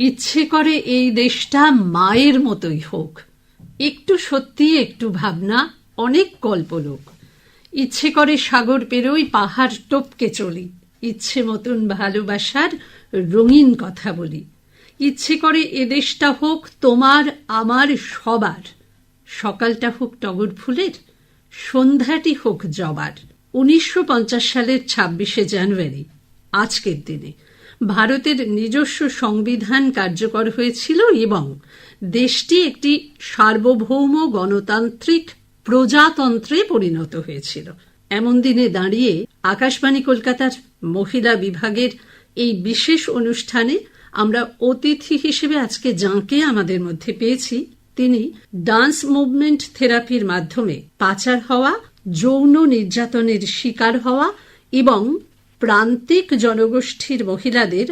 ইচ্ছে করে এই দেশটা মায়ের মতোই হোক। একটু সত্যি, একটু ভাবনা, অনেক কল্পলোক। ইচ্ছে করে সাগর পেরোই, পাহাড় টপকে চলি। ইচ্ছে মতন ভালোবাসার রঙিন কথা বলি। ইচ্ছে করে এ দেশটা হোক তোমার, আমার, সবার। সকালটা হোক টগর ফুলের, সন্ধ্যাটি হোক জবার। উনিশশো পঞ্চাশ সালের ছাব্বিশে জানুয়ারি, আজকের দিনে। ভারতের নিজস্ব সংবিধান কার্যকর হয়েছিল এবং দেশটি একটি সার্বভৌম গণতান্ত্রিক প্রজাতন্ত্রে পরিণত হয়েছিল। এমন দিনে দাঁড়িয়ে আকাশবাণী কলকাতার মহিলা বিভাগের এই বিশেষ অনুষ্ঠানে আমরা অতিথি হিসেবে আজকে যাঁকে আমাদের মধ্যে পেয়েছি, তিনি ডান্স মুভমেন্ট থেরাপির মাধ্যমে পাচার হওয়া, যৌন নির্যাতনের শিকার হওয়া এবং প্রান্তিক জনগোষ্ঠীর মহিলাদের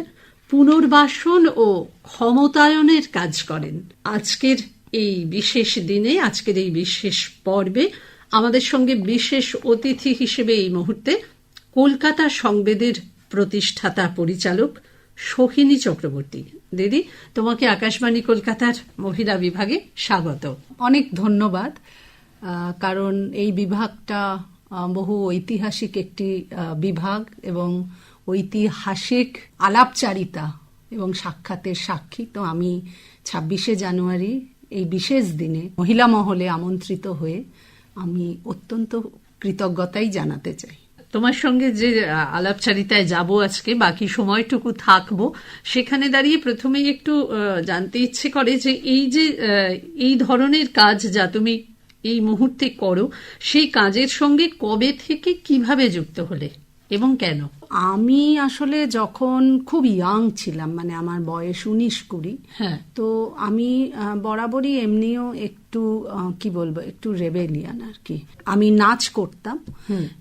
পুনর্বাসন ও ক্ষমতায়নের কাজ করেন। আজকের এই বিশেষ দিনে, আজকের এই বিশেষ পর্বে আমাদের সঙ্গে বিশেষ অতিথি হিসেবে এই মুহূর্তে কলকাতা সংবেদের প্রতিষ্ঠাতা পরিচালক সোহিনী চক্রবর্তী। দিদি, তোমাকে আকাশবাণী কলকাতার মহিলা বিভাগে স্বাগত। অনেক ধন্যবাদ। কারণ এই বিভাগটা বহু ঐতিহাসিক একটি বিভাগ এবং ঐতিহাসিক আলাপচারিতা এবং সাক্ষাতের সাক্ষী। তো আমি ছাব্বিশে জানুয়ারি এই বিশেষ দিনে মহিলা মহলে আমন্ত্রিত হয়ে আমি অত্যন্ত কৃতজ্ঞতাই জানাতে চাই। তোমার সঙ্গে যে আলাপচারিতায় যাব আজকে, বাকি সময়টুকু থাকব, সেখানে দাঁড়িয়ে প্রথমেই একটু জানতে ইচ্ছে করে যে এই যে এই ধরনের কাজ যা তুমি এই মুহূর্তে করো সেই কাজের সঙ্গে কবে থেকে কীভাবে যুক্ত হলে এবং কেন? আমি আসলে যখন খুব ইয়াং ছিলাম মানে আমার বয়স উনিশ কুড়ি হ্যাঁ। তো আমি বরাবরই এমনিও একটু কি বলব একটু রেবেলিয়ান আর কি। আমি নাচ করতাম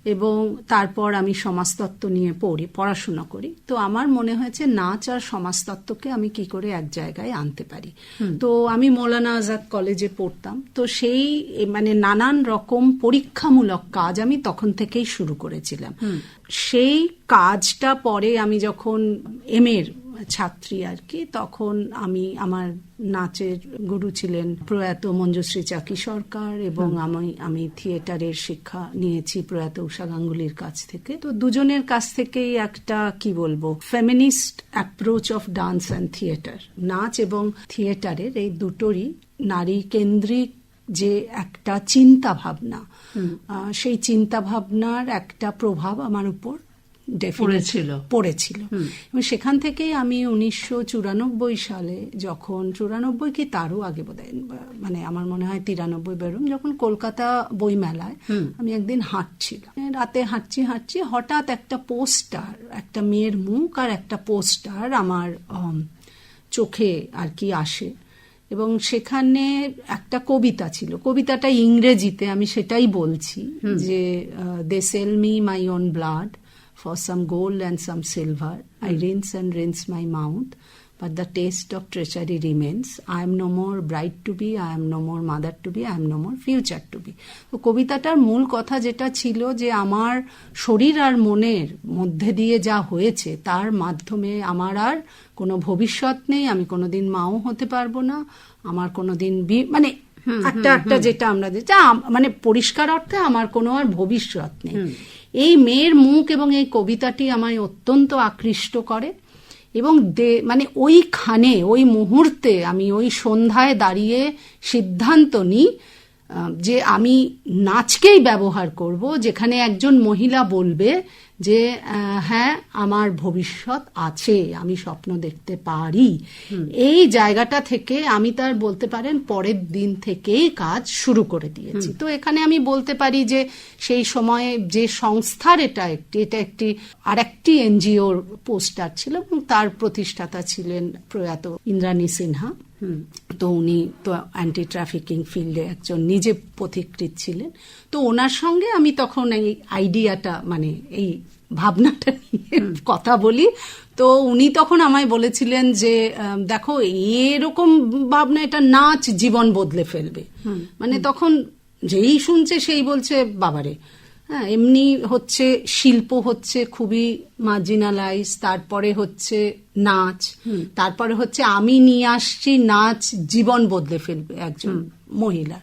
এবং তারপর আমি সমাজতত্ত্ব নিয়ে পড়ি পড়াশোনা করি। তো আমার মনে হয়েছে নাচ আর সমাজতত্ত্বকে আমি কি করে এক জায়গায় আনতে পারি। তো আমি মৌলানা আজাদ কলেজে পড়তাম। তো সেই মানে নানান রকম পরীক্ষামূলক কাজ আমি তখন থেকেই শুরু করেছিলাম। সেই কাজটা পরে আমি যখন এম এর ছাত্রী আর কি তখন আমি আমার নাচের গুরু ছিলেন প্রয়াত মঞ্জুশ্রী চাকি সরকার এবং আমি আমি থিয়েটারের শিক্ষা নিয়েছি প্রয়াত উষা গাঙ্গুলির কাছ থেকে। তো দুজনের কাছ থেকেই একটা কি বলব feminist approach of dance and theatre নাচ এবং থিয়েটারের এই দুটোরই নারী কেন্দ্রিক যে একটা চিন্তা ভাবনা সেই চিন্তা ভাবনার একটা প্রভাব আমার উপর পড়েছিল। পড়েছিল। এবং সেখান থেকেই আমি উনিশশো চুরানব্বই সালে যখন চুরানব্বই কি তারও আগে বোধ মানে আমার মনে হয় তিরানব্বই বেরোম যখন কলকাতা বইমেলায় আমি একদিন হাঁটছিলাম। রাতে হাঁটছি হাঁটছি হঠাৎ একটা পোস্টার একটা মেয়ের মুখ আর একটা পোস্টার আমার চোখে আর কি আসে। এবং সেখানে একটা কবিতা ছিল। কবিতাটা ইংরেজিতে আমি সেটাই বলছি যে they sell me my own blood for some gold and some silver I rinse and rinse my mouth but the taste of treachery remains. I am no more bride to be, I am no more mother to be, I am no more future to be. তো কবিতাটার মূল কথা যেটা ছিল যে আমার শরীর আর মনের মধ্যে দিয়ে যা হয়েছে তার মাধ্যমে আমার আর কোনো ভবিষ্যৎ নেই আমি কোনোদিন মাও হতে পারব না আমার কোনোদিন বি- মানে একটা একটা যেটা আমরা যেটা মানে পরিষ্কার অর্থে আমার কোনো আর ভবিষ্যৎ নেই। এই মেয়ের মুখ এবং এই কবিতাটি আমায় অত্যন্ত আকৃষ্ট করে এবং দে- মানে ওইখানে, ওই মুহূর্তে আমি ওই সন্ধ্যায় দাঁড়িয়ে সিদ্ধান্ত নিই যে আমি নাচকেই ব্যবহার করব যেখানে একজন মহিলা বলবে যে হ্যাঁ আমার ভবিষ্যৎ আছে আমি স্বপ্ন দেখতে পারি। এই জায়গাটা থেকে আমি তার বলতে পারেন পরের দিন থেকেই কাজ শুরু করে দিয়েছি। তো এখানে আমি বলতে পারি যে সেই সময়ে যে সংস্থার এটা একটি এটা একটি আরেকটি এনজিওর পোস্টার ছিল এবং তার প্রতিষ্ঠাতা ছিলেন প্রয়াত ইন্দ্রাণী সিনহা। তো উনি তো অ্যান্টি ট্রাফিকিং ফিল্ডে একজন নিজে পথিকৃত ছিলেন। তো ওনার সঙ্গে আমি তখন এই আইডিয়াটা মানে এই ভাবনাটা নিয়ে কথা বলি। তো উনি তখন আমায় বলেছিলেন যে দেখো এরকম ভাবনা এটা নাচ জীবন বদলে ফেলবে। মানে তখন যেই শুনছে সেই বলছে বাবারে হ্যাঁ এমনি হচ্ছে শিল্প হচ্ছে খুবই মার্জিনালাইজ তারপরে হচ্ছে নাচ তারপরে হচ্ছে আমি নিয়ে আসছি নাচ জীবন বদলে ফেলবে একজন মহিলার।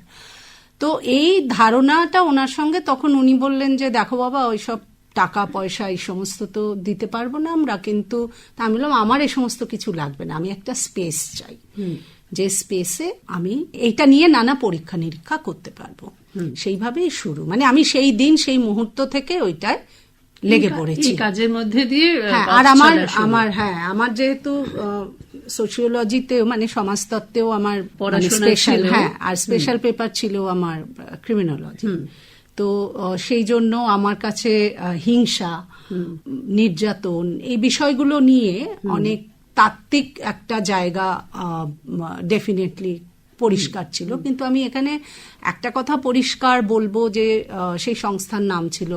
তো এই ধারণাটা ওনার সঙ্গে তখন উনি বললেন যে দেখো বাবা ওইসব টাকা পয়সা এই সমস্ত তো দিতে পারব না আমরা কিন্তু তা আমি বললাম আমার এই সমস্ত কিছু লাগবে না আমি একটা স্পেস চাই। যে স্পেসে আমি এইটা নিয়ে নানা পরীক্ষা নিরীক্ষা করতে পারব। সেইভাবেই শুরু। মানে আমি সেই দিন সেই মুহূর্ত থেকে ওইটায় লেগে পড়েছি। কাজের মধ্যে দিয়ে হ্যাঁ আর আমার আমার হ্যাঁ আমার যেহেতু সোশিওলজিতেও মানে সমাজতত্ত্বেও আমার স্পেশাল হ্যাঁ আর স্পেশাল পেপার ছিল আমার ক্রিমিনোলজি তো সেই জন্য আমার কাছে হিংসা নির্যাতন এই বিষয়গুলো নিয়ে অনেক তাত্ত্বিক একটা জায়গা ডেফিনেটলি পরিষ্কার ছিল। কিন্তু আমি এখানে একটা কথা পরিষ্কার বলব যে সেই সংস্থার নাম ছিল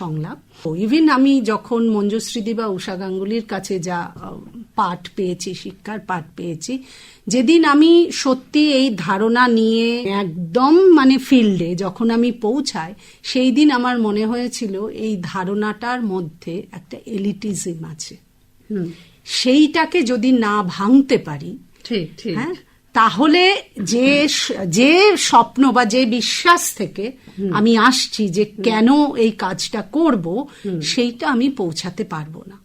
সংলাপ। ইভিন আমি যখন মঞ্জুশ্রীদি বা উষা গাঙ্গুলির কাছে যা পাঠ পেয়েছি শিক্ষার পাঠ পেয়েছি যেদিন আমি সত্যি এই ধারণা নিয়ে একদম মানে ফিল্ডে যখন আমি পৌঁছাই সেই দিন আমার মনে হয়েছিল এই ধারণাটার মধ্যে একটা এলিটিজম আছে। সেইটাকে যদি না ভাঙতে পারি ঠিক ঠিক। হ্যাঁ তাহলে যে যে স্বপ্ন বা যে বিশ্বাস থেকে আমি আসছি যে কেন এই কাজটা করব সেইটা আমি পৌঁছাতে পারব না।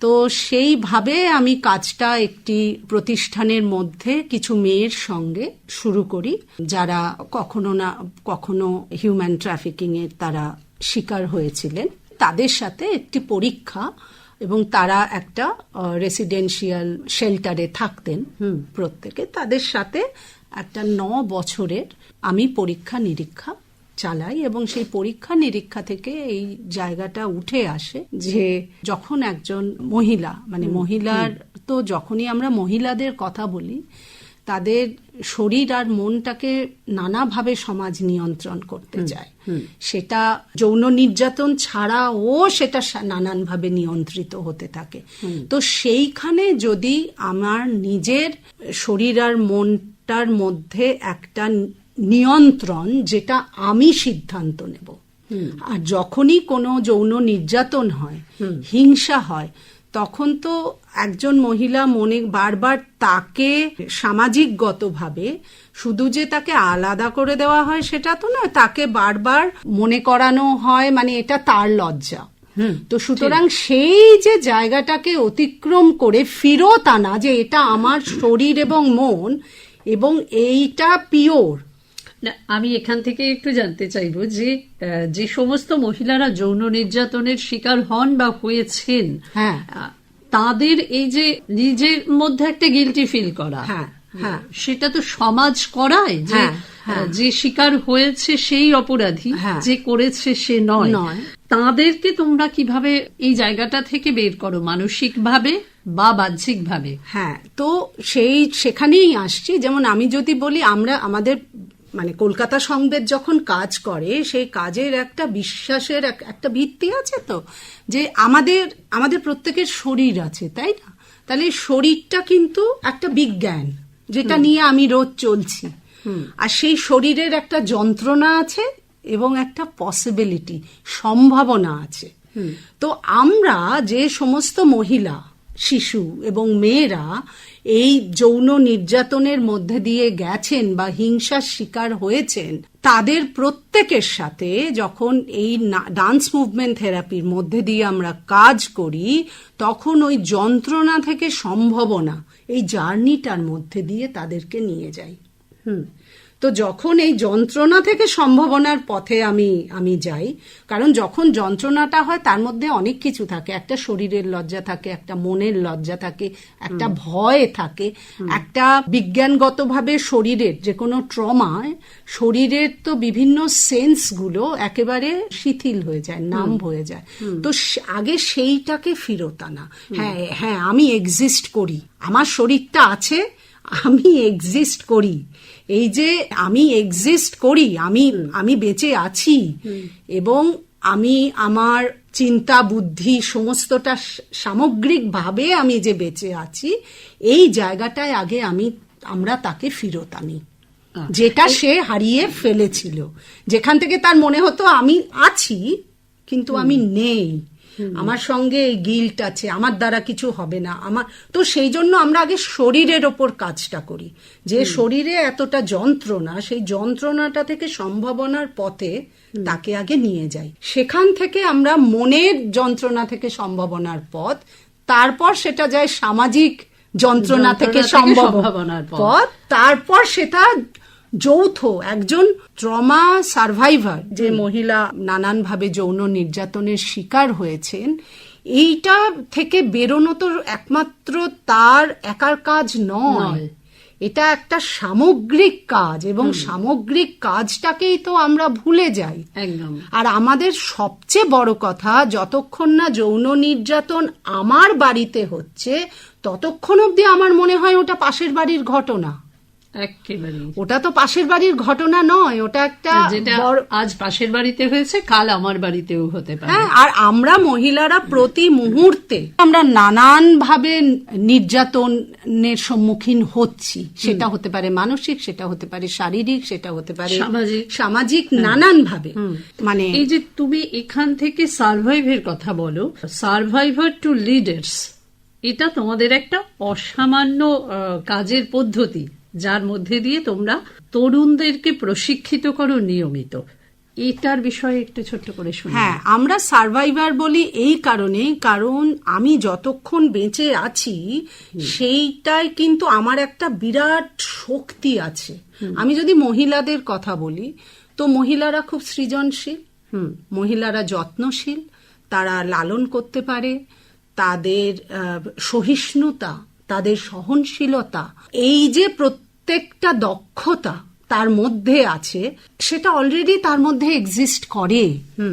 তো সেইভাবে আমি কাজটা একটি প্রতিষ্ঠানের মধ্যে কিছু মেয়ের সঙ্গে শুরু করি যারা কখনো না কখনো হিউম্যান ট্রাফিকিং এর তারা শিকার হয়েছিলেন। তাদের সাথে একটি পরীক্ষা এবং তারা একটা রেসিডেন্সিয়াল শেল্টারে থাকতেন হুম প্রত্যেকে। তাদের সাথে একটা ন বছরের আমি পরীক্ষা নিরীক্ষা চালাই এবং সেই পরীক্ষা নিরীক্ষা থেকে এই জায়গাটা উঠে আসে যে যখন একজন মহিলা মানে মহিলার তো যখনই আমরা মহিলাদের কথা বলি তাদের শরীর আর মনটাকে নানাভাবে সমাজ নিয়ন্ত্রণ করতে চায়। সেটা যৌন নির্যাতন ছাড়াও সেটা সা- নানানভাবে নিয়ন্ত্রিত হতে থাকে। তো সেইখানে যদি আমার নিজের শরীর আর মনটার মধ্যে একটা নিয়ন্ত্রণ যেটা আমি সিদ্ধান্ত নেব। আর যখনই কোনো যৌন নির্যাতন হয় হিংসা হয় তখন তো একজন মহিলা মনে বারবার তাকে সামাজিকগতভাবে শুধু যে তাকে আলাদা করে দেওয়া হয় সেটা তো নয় তাকে বারবার মনে করানো হয় মানে এটা তার লজ্জা। তো সুতরাং সেই যে জায়গাটাকে অতিক্রম করে ফিরত আনা যে এটা আমার শরীর এবং মন এবং এইটা পিওর না, আমি এখান থেকে একটু জানতে চাইব যে যে সমস্ত মহিলারা যৌন নির্যাতনের শিকার হন বা হয়েছেন হ্যাঁ। তাদের এই যে নিজের মধ্যে একটা গিলটি ফিল করা হ্যাঁ, হ্যাঁ। সেটা তো সমাজ করায় যে যে শিকার হয়েছে সেই অপরাধী। যে করেছে সে নয় নয়। তাদেরকে তোমরা কীভাবে এই জায়গাটা থেকে বের করো মানসিকভাবে বা বাহ্যিকভাবে হ্যাঁ তো সেই সেখানেই আসছি যেমন আমি যদি বলি আমরা আমাদের মানে কলকাতা সংবেদ যখন কাজ করে সেই কাজের একটা বিশ্বাসের এক- একটা ভিত্তি আছে তো? যে আমাদের আমাদের প্রত্যেকের শরীর আছে তাই না? তাহলে শরীরটা কিন্তু একটা বিজ্ঞান যেটা নিয়ে আমি রোজ চলছি। আর সেই শরীরের একটা যন্ত্রণা আছে এবং একটা পসিবিলিটি সম্ভাবনা আছে। তো আমরা যে সমস্ত মহিলা শিশু এবং মেয়েরা এই যৌন নির্যাতনের মধ্যে দিয়ে গেছেন বা হিংসার শিকার হয়েছেন, তাদের প্রত্যেকের সাথে যখন এই ডান্স মুভমেন্ট থেরাপির মধ্যে দিয়ে আমরা কাজ করি, তখন ওই যন্ত্রণা থেকে সম্ভাবনা, এই জার্নিটার মধ্যে দিয়ে তাদেরকে নিয়ে যাই। হুম। তো যখন এই যন্ত্রণা থেকে সম্ভাবনার পথে আমি আমি যাই কারণ যখন যন্ত্রণাটা হয় তার মধ্যে অনেক কিছু থাকে। একটা শরীরের লজ্জা থাকে একটা মনের লজ্জা থাকে একটা ভয় থাকে একটা বিজ্ঞানগতভাবে শরীরের যে কোনো ট্রমায় শরীরের তো বিভিন্ন সেন্সগুলো একেবারে শিথিল হয়ে যায় নাম হয়ে যায়। তো আগে সেইটাকে ফিরত আনা। হ্যাঁ হ্যাঁ আমি এক্সিস্ট করি। আমার শরীরটা আছে আমি এক্সিস্ট করি। এই যে আমি এক্সিস্ট করি আমি আমি বেঁচে আছি এবং আমি আমার চিন্তা বুদ্ধি সমস্তটা সামগ্রিকভাবে আমি যে বেঁচে আছি এই জায়গাটায় আগে আমি আমরা তাকে ফিরত আনি। যেটা সে হারিয়ে ফেলেছিল। যেখান থেকে তার মনে হতো আমি আছি কিন্তু আমি নেই। আমার সঙ্গে এই গিল্ট আছে আমার দ্বারা কিছু হবে না। আমার তো সেই জন্য আমরা আগে শরীরের ওপর কাজটা করি। যে শরীরে এতটা যন্ত্রণা সেই যন্ত্রণাটা থেকে সম্ভাবনার পথে তাকে আগে নিয়ে যাই। সেখান থেকে আমরা মনের যন্ত্রণা থেকে সম্ভাবনার পথ তারপর সেটা যায় সামাজিক যন্ত্রণা থেকে সম্ভাবনার। পথ তারপর সেটা যৌথ একজন ট্রমা সার্ভাইভার যে মহিলা নানানভাবে যৌন নির্যাতনের শিকার হয়েছেন এইটা থেকে বেরোনো তো একমাত্র তার একার কাজ নয়। এটা একটা সামগ্রিক কাজ এবং সামগ্রিক কাজটাকেই তো আমরা ভুলে যাই। একদম। আর আমাদের সবচেয়ে বড় কথা যতক্ষণ না যৌন নির্যাতন আমার বাড়িতে হচ্ছে ততক্ষণ অবধি আমার মনে হয় ওটা পাশের বাড়ির ঘটনা। একেবারে। ওটা তো পাশের বাড়ির ঘটনা নয় ওটা একটা যেটা আজ পাশের বাড়িতে হয়েছে কাল আমার বাড়িতেও হতে পারে। হ্যাঁ আর আমরা মহিলারা প্রতি মুহূর্তে আমরা নানান ভাবে নির্যাতনের সম্মুখীন হচ্ছি। সেটা হতে পারে মানসিক সেটা হতে পারে শারীরিক সেটা হতে পারে সামাজিক। সামাজিক নানান ভাবে মানে এই যে তুমি এখান থেকে সার্ভাইভের কথা বলো সার্ভাইভার টু লিডার্স এটা তোমাদের একটা অসামান্য কাজের পদ্ধতি। যার মধ্যে দিয়ে তোমরা তরুণদেরকে প্রশিক্ষিত করো নিয়মিত। এটার বিষয়ে একটু ছোট্ট করে শুনি। হ্যাঁ আমরা সার্ভাইভার বলি এই কারণে কারণ আমি যতক্ষণ বেঁচে আছি সেইটাই কিন্তু আমার একটা বিরাট শক্তি আছে। আমি যদি মহিলাদের কথা বলি তো মহিলারা খুব সৃজনশীল মহিলারা যত্নশীল তারা লালন করতে পারে তাদের সহিষ্ণুতা তাদের সহনশীলতা এই যে প্রত্যেকটা দক্ষতা তার মধ্যে আছে সেটা অলরেডি তার মধ্যে এক্সিস্ট করে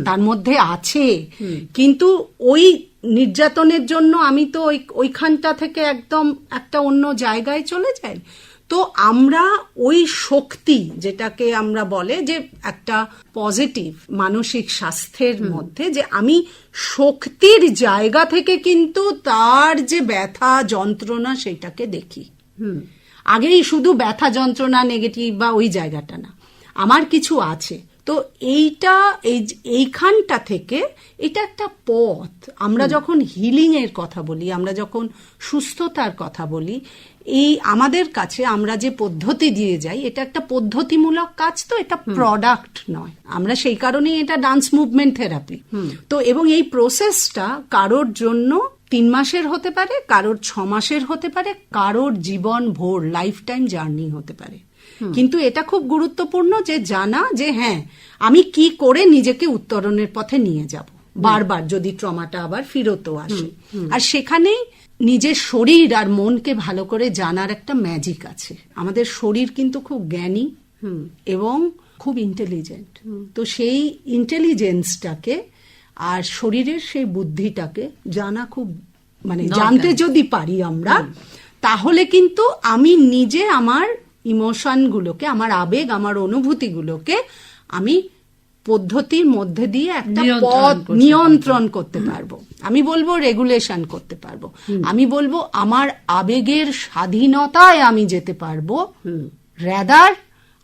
তার মধ্যে আছে। কিন্তু ওই নির্যাতনের জন্য আমি তো ওই ওইখানটা থেকে একদম একটা অন্য জায়গায় চলে যাই। তো আমরা ওই শক্তি যেটাকে আমরা বলে যে একটা পজিটিভ মানসিক স্বাস্থ্যের মধ্যে যে আমি শক্তির জায়গা থেকে কিন্তু তার যে ব্যথা যন্ত্রণা সেটাকে দেখি। আগেই শুধু ব্যথা যন্ত্রণা নেগেটিভ বা ওই জায়গাটা না। আমার কিছু আছে। তো এইটা এই এইখানটা থেকে এটা একটা পথ। আমরা যখন হিলিং এর কথা বলি আমরা যখন সুস্থতার কথা বলি এই আমাদের কাছে আমরা যে পদ্ধতি দিয়ে যাই এটা একটা পদ্ধতিমূলক কাজ তো এটা প্রোডাক্ট নয়। আমরা সেই কারণেই এটা ডান্স মুভমেন্ট থেরাপি তো এবং এই প্রসেসটা কারোর জন্য তিন মাসের হতে পারে কারোর ছ মাসের হতে পারে কারোর জীবন ভোর লাইফ টাইম জার্নি হতে পারে। কিন্তু এটা খুব গুরুত্বপূর্ণ যে জানা যে হ্যাঁ আমি কি করে নিজেকে উত্তরণের পথে নিয়ে যাব। বারবার যদি ট্রমাটা আবার ফিরতও আসে। আর সেখানেই নিজের শরীর আর মনকে ভালো করে জানার একটা ম্যাজিক আছে। আমাদের শরীর কিন্তু খুব জ্ঞানী এবং খুব ইন্টেলিজেন্ট তো সেই ইন্টেলিজেন্সটাকে আর শরীরের সেই বুদ্ধিটাকে জানা খুব মানে জানতে যদি পারি আমরা তাহলে কিন্তু আমি নিজে আমার ইমোশনগুলোকে আমার আবেগ আমার অনুভূতিগুলোকে আমি পদ্ধতির মধ্যে দিয়ে একটা পথ নিয়ন্ত্রণ করতে পারব। আমি বলব রেগুলেশন করতে পারব। আমি বলব আমার আবেগের স্বাধীনতায় আমি যেতে পারব। রেদার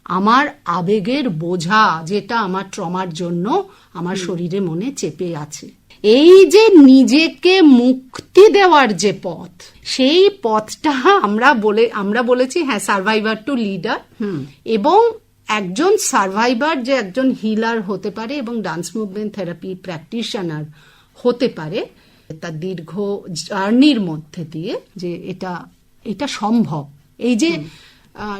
আমার আবেগের বোঝা যেটা আমার ট্রমার জন্য আমার শরীরে মনে চেপে আছে। এই যে নিজেকে মুক্তি দেওয়ার যে পথ সেই পথটা আমরা বলে আমরা বলেছি হ্যাঁ সার্ভাইভার টু লিডার এবং একজন সার্ভাইভার যে একজন হিলার হতে পারে এবং ডান্স মুভমেন্ট থেরাপি প্র্যাকটিশনার হতে পারে তার দীর্ঘ জার্নির মধ্যে দিয়ে যে এটা এটা সম্ভব। এই যে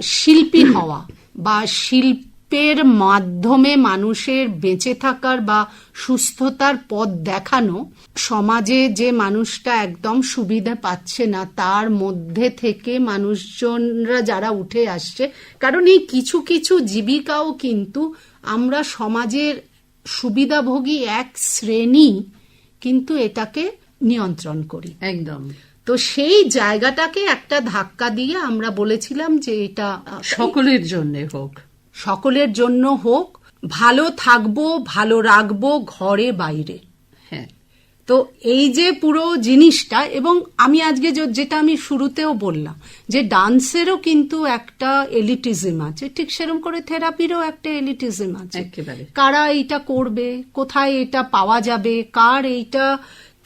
শিল্পী হওয়া বা শিল্পের মাধ্যমে মানুষের বেঁচে থাকার বা সুস্থতার পথ দেখানো, সমাজে যে মানুষটা একদম সুবিধা পাচ্ছে না, তার মধ্যে থেকে মানুষজনরা যারা উঠে আসছে, কারণ এই কিছু কিছু জীবিকাও কিন্তু আমরা সমাজের সুবিধাভোগী এক শ্রেণি কিন্তু এটাকে নিয়ন্ত্রণ করি। একদম। তো সেই জায়গাটাকে একটা ধাক্কা দিয়ে আমরা বলেছিলাম যে এটা সকলের জন্য হোক। সকলের জন্য হোক ভালো থাকব ভালো রাখব ঘরে বাইরে। হ্যাঁ। তো এই যে পুরো জিনিসটা এবং আমি আজকে যেটা আমি শুরুতেও বললাম যে ডান্সেরও কিন্তু একটা এলিটিজম আছে ঠিক সেরকম করে থেরাপিরও একটা এলিটিজম আছে। কারা এইটা করবে কোথায় এটা পাওয়া যাবে কার এইটা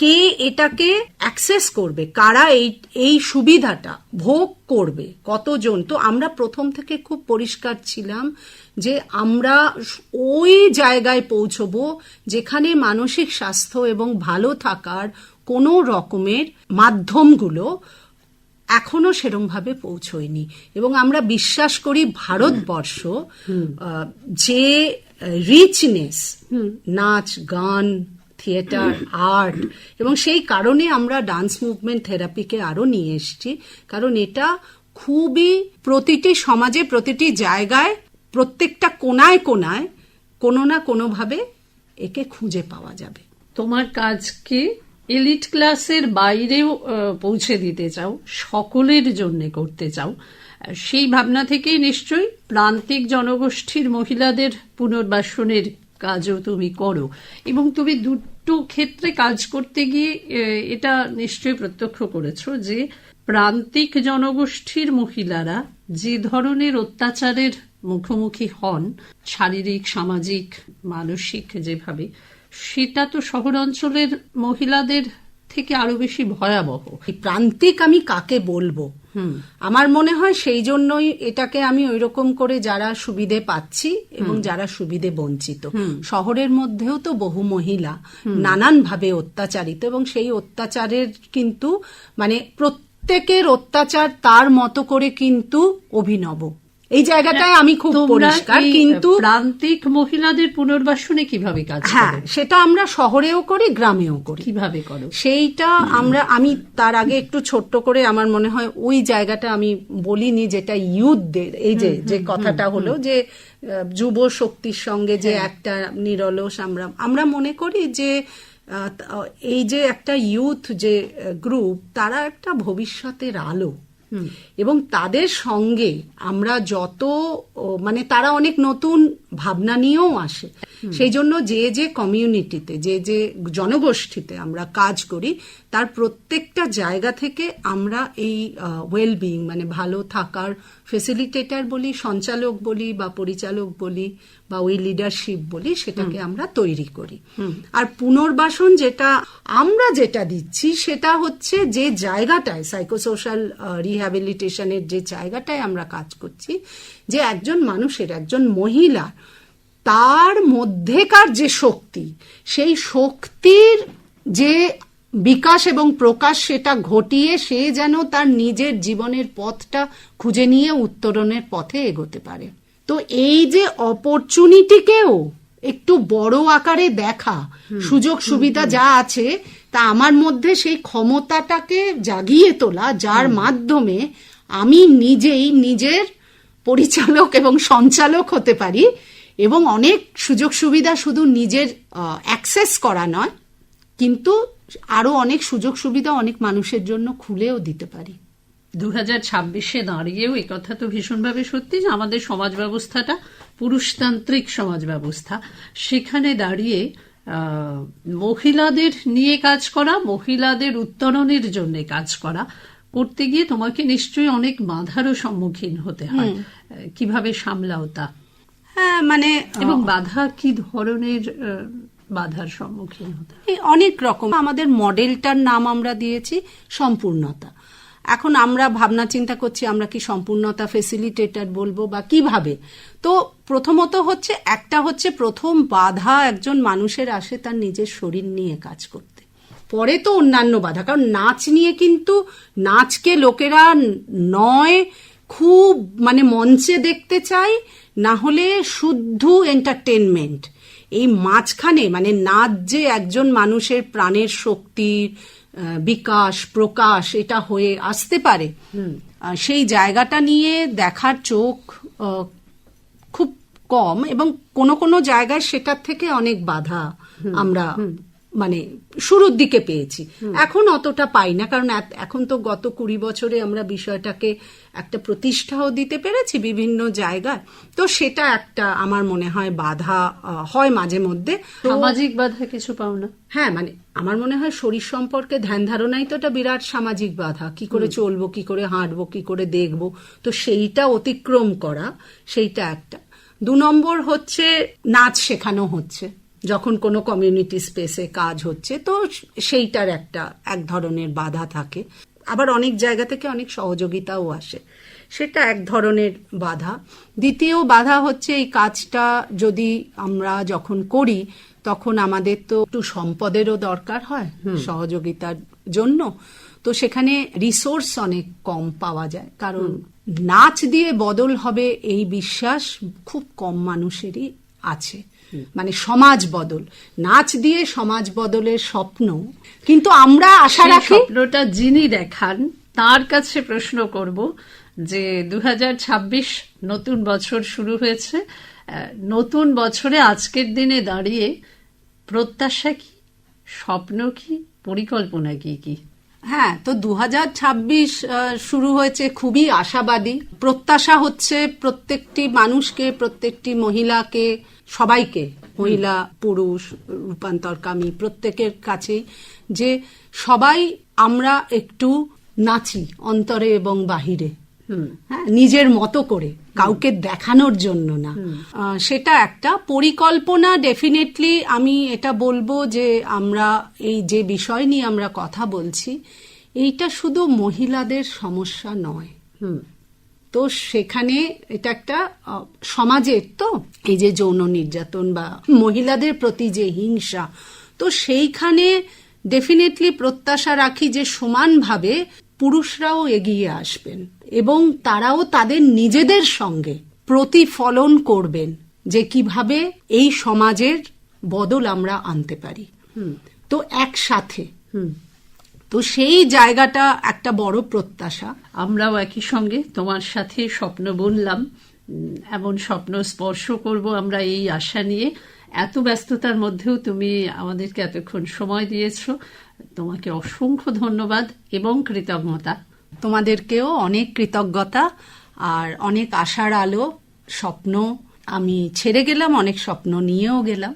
কে এটাকে অ্যাক্সেস করবে? কারা এই এই সুবিধাটা ভোগ করবে? কতজন? তো আমরা প্রথম থেকে খুব পরিষ্কার ছিলাম যে আমরা ওই জায়গায় পৌঁছবো যেখানে মানসিক স্বাস্থ্য এবং ভালো থাকার কোনো রকমের মাধ্যমগুলো এখনও সেরম ভাবে পৌঁছয়নি। এবং আমরা বিশ্বাস করি ভারতবর্ষ যে রিচনেস নাচ গান থিয়েটার, আর্ট, এবং সেই কারণে আমরা ডান্স মুভমেন্ট থেরাপিকে আরও নিয়ে এসেছি। কারণ এটা খুবই প্রতিটি সমাজে, প্রতিটি জায়গায়, প্রত্যেকটা কোনায় কোনায় কোনো না কোনোভাবে একে খুঁজে পাওয়া যাবে। তোমার কাজকে এলিট ক্লাসের বাইরেও পৌঁছে দিতে চাও, সকলের জন্য করতে চাও সেই ভাবনা থেকেই নিশ্চয়ই প্রান্তিক জনগোষ্ঠীর মহিলাদের পুনর্বাসনের কাজও তুমি করো, এবং তুমি দুটো ক্ষেত্রে কাজ করতে গিয়ে এটা নিশ্চয়ই প্রত্যক্ষ করেছ যে প্রান্তিক জনগোষ্ঠীর মহিলারা যে ধরনের অত্যাচারের মুখোমুখি হন, শারীরিক, সামাজিক, মানসিক যেভাবে, সেটা তো শহর অঞ্চলের মহিলাদের থেকে আরও বেশি ভয়াবহ। প্রান্তিক আমি কাকে বলব? আমার মনে হয় সেই জন্যই এটাকে আমি ওই রকম করে যারা সুবিধে পাচ্ছি এবং যারা সুবিধে বঞ্চিত। শহরের মধ্যেও তো বহু মহিলা নানানভাবে অত্যাচারিত এবং সেই অত্যাচারের কিন্তু মানে প্রত্যেকের অত্যাচার তার মতো করে কিন্তু অভিনব। এই জায়গাটায় আমি খুব পরিষ্কার কিন্তু প্রান্তিক মহিলাদের পুনর্বাসনে কীভাবে কাজ হ্যাঁ সেটা আমরা শহরেও করি গ্রামেও করি। কীভাবে করো? সেইটা আমরা আমি তার আগে একটু ছোট্ট করে আমার মনে হয় ওই জায়গাটা আমি বলিনি যেটা ইউথদের এই যে যে কথাটা হলো যে যুব শক্তির সঙ্গে যে একটা নিরলস আমরা আমরা মনে করি যে এই যে একটা ইউথ যে গ্রুপ তারা একটা ভবিষ্যতের আলো। এবং তাদের সঙ্গে আমরা যত মানে তারা অনেক নতুন ভাবনা নিয়েও আসে। সেই জন্য যে যে কমিউনিটিতে যে যে জনগোষ্ঠীতে আমরা কাজ করি তার প্রত্যেকটা জায়গা থেকে আমরা এই ওয়েলবিং মানে ভালো থাকার ফেসিলিটেটার বলি সঞ্চালক বলি বা পরিচালক বলি বা ওই লিডারশিপ বলি সেটাকে আমরা তৈরি করি। আর পুনর্বাসন যেটা আমরা যেটা দিচ্ছি সেটা হচ্ছে যে জায়গাটায় সাইকোসোশ্যাল রিহ্যাবিলিটেশনের যে জায়গাটায় আমরা কাজ করছি যে একজন মানুষের একজন মহিলা তার মধ্যেকার যে শক্তি সেই শক্তির যে বিকাশ এবং প্রকাশ সেটা ঘটিয়ে সে যেন তার নিজের জীবনের পথটা খুঁজে নিয়ে উত্তরণের পথে এগোতে পারে। তো এই যে অপরচুনিটিকেও একটু বড় আকারে দেখা সুযোগ সুবিধা যা আছে তা আমার মধ্যে সেই ক্ষমতাটাকে জাগিয়ে তোলা যার মাধ্যমে আমি নিজেই নিজের পরিচালক এবং সঞ্চালক হতে পারি এবং অনেক সুযোগ সুবিধা শুধু নিজের অ্যাক্সেস করা নয় কিন্তু আরও অনেক সুযোগ সুবিধা অনেক মানুষের জন্য খুলেও দিতে পারি। দু হাজার ছাব্বিশে দাঁড়িয়েও এই কথা তো ভীষণভাবে সত্যি যে আমাদের সমাজ ব্যবস্থাটা পুরুষতান্ত্রিক সমাজ ব্যবস্থা। সেখানে দাঁড়িয়ে আহ, মহিলাদের নিয়ে কাজ করা মহিলাদের উত্তরণের জন্য কাজ করা করতে গিয়ে তোমাকে নিশ্চয়ই অনেক বাধারও সম্মুখীন হতে হয়। কীভাবে সামলাও তা? হ্যাঁ মানে এবং বাধা কি ধরনের বাধার সম্মুখীন হতে? এই অনেক রকম। আমাদের মডেলটার নাম আমরা দিয়েছি সম্পূর্ণতা। এখন আমরা ভাবনা চিন্তা করছি, আমরা কি সম্পূর্ণতা ফেসিলিটেটার বলব বা কীভাবে? তো প্রথমত হচ্ছে, একটা হচ্ছে প্রথম বাধা একজন মানুষের আসে তার নিজের শরীর নিয়ে কাজ করতে। পরে তো অন্যান্য বাধা, কারণ নাচ নিয়ে কিন্তু নাচকে লোকেরা নয়, খুব মানে মঞ্চে দেখতে চায়, না হলে শুদ্ধ এন্টারটেনমেন্ট এই মাঝখানে মানে নাচ যে একজন মানুষের প্রাণের শক্তির বিকাশ প্রকাশ এটা হয়ে আসতে পারে সেই জায়গাটা নিয়ে দেখার চোখ খুব কম এবং কোনো কোনো জায়গায় সেটার থেকে অনেক বাধা আমরা মানে শুরুর দিকে পেয়েছি। এখন অতটা পাই না কারণ এখন তো গত কুড়ি বছরে আমরা বিষয়টাকে একটা প্রতিষ্ঠাও দিতে পেরেছি বিভিন্ন জায়গায়। তো সেটা একটা আমার মনে হয় বাধা হয় মাঝে মধ্যে। সামাজিক বাধা কিছু পাও না? হ্যাঁ মানে আমার মনে হয় শরীর সম্পর্কে ধ্যান ধারণাই তো একটা বিরাট সামাজিক বাধা। কি করে চলবো কি করে হাঁটবো কি করে দেখব। তো সেইটা অতিক্রম করা সেইটা একটা। দু নম্বর হচ্ছে নাচ শেখানো হচ্ছে। যখন কোনো কমিউনিটি স্পেসে কাজ হচ্ছে তো সেইটার একটা এক ধরনের বাধা থাকে। আবার অনেক জায়গা থেকে অনেক সহযোগিতাও আসে। সেটা এক ধরনের বাধা। দ্বিতীয় বাধা হচ্ছে এই কাজটা যদি আমরা যখন করি তখন আমাদের তো একটু সম্পদেরও দরকার হয় সহযোগিতার জন্য। তো সেখানে রিসোর্স অনেক কম পাওয়া যায়। কারণ নাচ দিয়ে বদল হবে এই বিশ্বাস খুব কম মানুষেরই আছে। মানে সমাজ বদল। নাচ দিয়ে সমাজ বদলের স্বপ্ন। কিন্তু আমরা আশা রাখি স্বপ্নটা যিনি দেখান তার কাছে প্রশ্ন করব যে দু হাজার ছাব্বিশ নতুন বছর শুরু হয়েছে। নতুন বছরে আজকের দিনে দাঁড়িয়ে প্রত্যাশা কি? স্বপ্ন কি? পরিকল্পনা কি কি? হ্যাঁ তো দু হাজার ছাব্বিশ শুরু হয়েছে খুবই আশাবাদী। প্রত্যাশা হচ্ছে প্রত্যেকটি মানুষকে প্রত্যেকটি মহিলাকে সবাইকে মহিলা পুরুষ রূপান্তরকামী প্রত্যেকের কাছেই যে সবাই আমরা একটু নাচি অন্তরে এবং বাহিরে। হ্যাঁ নিজের মতো করে। কাউকে দেখানোর জন্য না। সেটা একটা পরিকল্পনা ডেফিনেটলি আমি এটা বলব যে আমরা এই যে বিষয় নিয়ে আমরা কথা বলছি এইটা শুধু মহিলাদের সমস্যা নয়। হুম। তো সেখানে এটা একটা সমাজের তো এই যে যৌন নির্যাতন বা মহিলাদের প্রতি যে হিংসা তো সেইখানে ডেফিনেটলি প্রত্যাশা রাখি যে সমানভাবে পুরুষরাও এগিয়ে আসবেন এবং তারাও তাদের নিজেদের সঙ্গে প্রতিফলন করবেন যে কীভাবে এই সমাজের বদল আমরা আনতে পারি। তো একসাথে। তো সেই জায়গাটা একটা বড় প্রত্যাশা। আমরাও একই সঙ্গে তোমার সাথে স্বপ্ন বললাম এমন স্বপ্ন স্পর্শ করব আমরা এই আশা নিয়ে। এত ব্যস্ততার মধ্যেও তুমি আমাদেরকে এতক্ষণ সময় দিয়েছ। তোমাকে অসংখ্য ধন্যবাদ এবং কৃতজ্ঞতা। তোমাদেরকেও অনেক কৃতজ্ঞতা আর অনেক আশার আলো, স্বপ্ন। আমি ছেড়ে গেলাম, অনেক স্বপ্ন নিয়েও গেলাম।